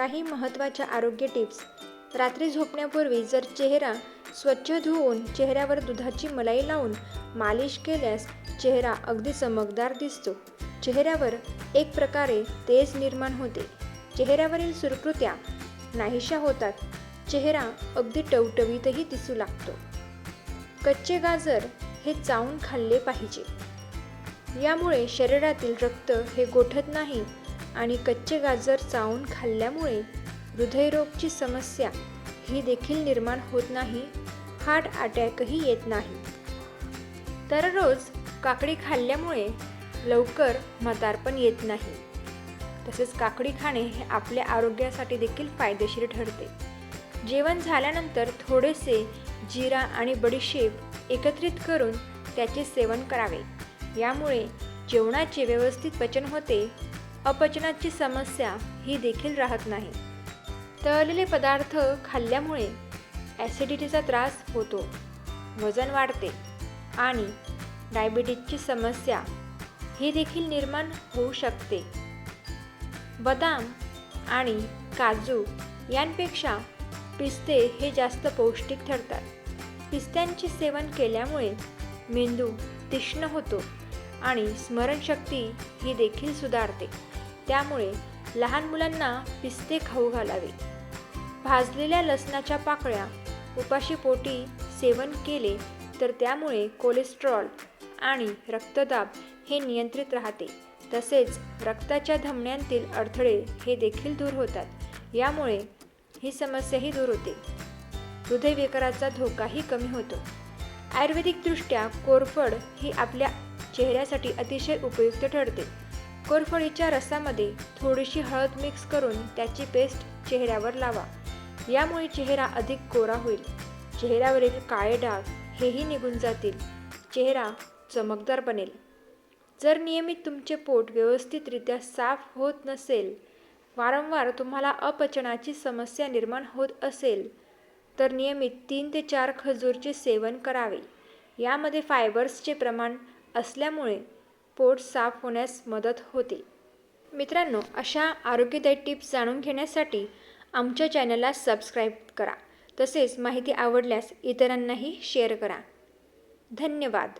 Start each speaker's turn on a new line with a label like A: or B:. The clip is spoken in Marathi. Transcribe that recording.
A: काही महत्त्वाच्या आरोग्य टिप्स. रात्री झोपण्यापूर्वी जर चेहरा स्वच्छ धुवून चेहऱ्यावर दुधाची मलाई लावून मालिश केल्यास चेहरा अगदी चमकदार दिसतो. चेहऱ्यावर एक प्रकारे तेज निर्माण होते. चेहऱ्यावरील सुरकृत्या नाहीशा होतात. चेहरा अगदी टवटवीतही दिसू लागतो. कच्चे गाजर हे चावून खाल्ले पाहिजे. यामुळे शरीरातील रक्त हे गोठत नाही आणि कच्चे गाजर चावून खाल्ल्यामुळे हृदयरोगची समस्या ही देखील निर्माण होत नाही हार्ट अटॅकही येत नाही. दररोज काकडी खाल्ल्यामुळे लवकर म्हातारपण येत नाही. तसेच काकडी खाणे हे आपल्या आरोग्यासाठी देखील फायदेशीर ठरते. जेवण झाल्यानंतर थोडेसे जिरा आणि बडीशेप एकत्रित करून त्याचे सेवन करावे. यामुळे जेवणाचे व्यवस्थित पचन होते अपचनाची समस्या ही देखील राहत नाही. तळलेले पदार्थ खाल्ल्यामुळे ॲसिडिटीचा त्रास होतो वजन वाढते आणि डायबिटीजची समस्या ही देखील निर्माण होऊ शकते. बदाम आणि काजू यांपेक्षा पिस्ते हे जास्त पौष्टिक ठरतात. पिस्त्यांचे सेवन केल्यामुळे मेंदू तीक्ष्ण होतो आणि स्मरणशक्ती ही देखील सुधारते. त्यामुळे लहान मुलांना पिस्ते खाऊ घालावे. भाजलेल्या लसणाच्या पाकळ्या उपाशीपोटी सेवन केले तर त्यामुळे कोलेस्ट्रॉल आणि रक्तदाब हे नियंत्रित राहते. तसेच रक्ताच्या धमन्यांतील अडथळे हे देखील दूर होतात. यामुळे ही समस्याही दूर होते. हृदयविकाराचा धोकाही कमी होतो. आयुर्वेदिकदृष्ट्या कोरफड ही आपल्या चेहऱ्यासाठी अतिशय उपयुक्त ठरते. कोरफडीच्या रसामध्ये थोडीशी हळद मिक्स करून त्याची पेस्ट चेहऱ्यावर लावा. यामुळे चेहरा अधिक कोरा होईल. चेहऱ्यावरील काळे डाग हेही निघून जातील. चेहरा चमकदार बनेल. जर नियमित तुमचे पोट व्यवस्थितरित्या साफ होत नसेल वारंवार तुम्हाला अपचनाची समस्या निर्माण होत असेल तर नियमित तीन ते चार खजूरचे सेवन करावे. यामध्ये फायबर्सचे प्रमाण असल्यामुळे पोट साफ होण्यास मदत होते. मित्रांनो अशा आरोग्यदायी टिप्स जाणून घेण्यासाठी आमच्या चॅनलला सबस्क्राईब करा. तसेच माहिती आवडल्यास इतरांनाही शेअर करा. धन्यवाद.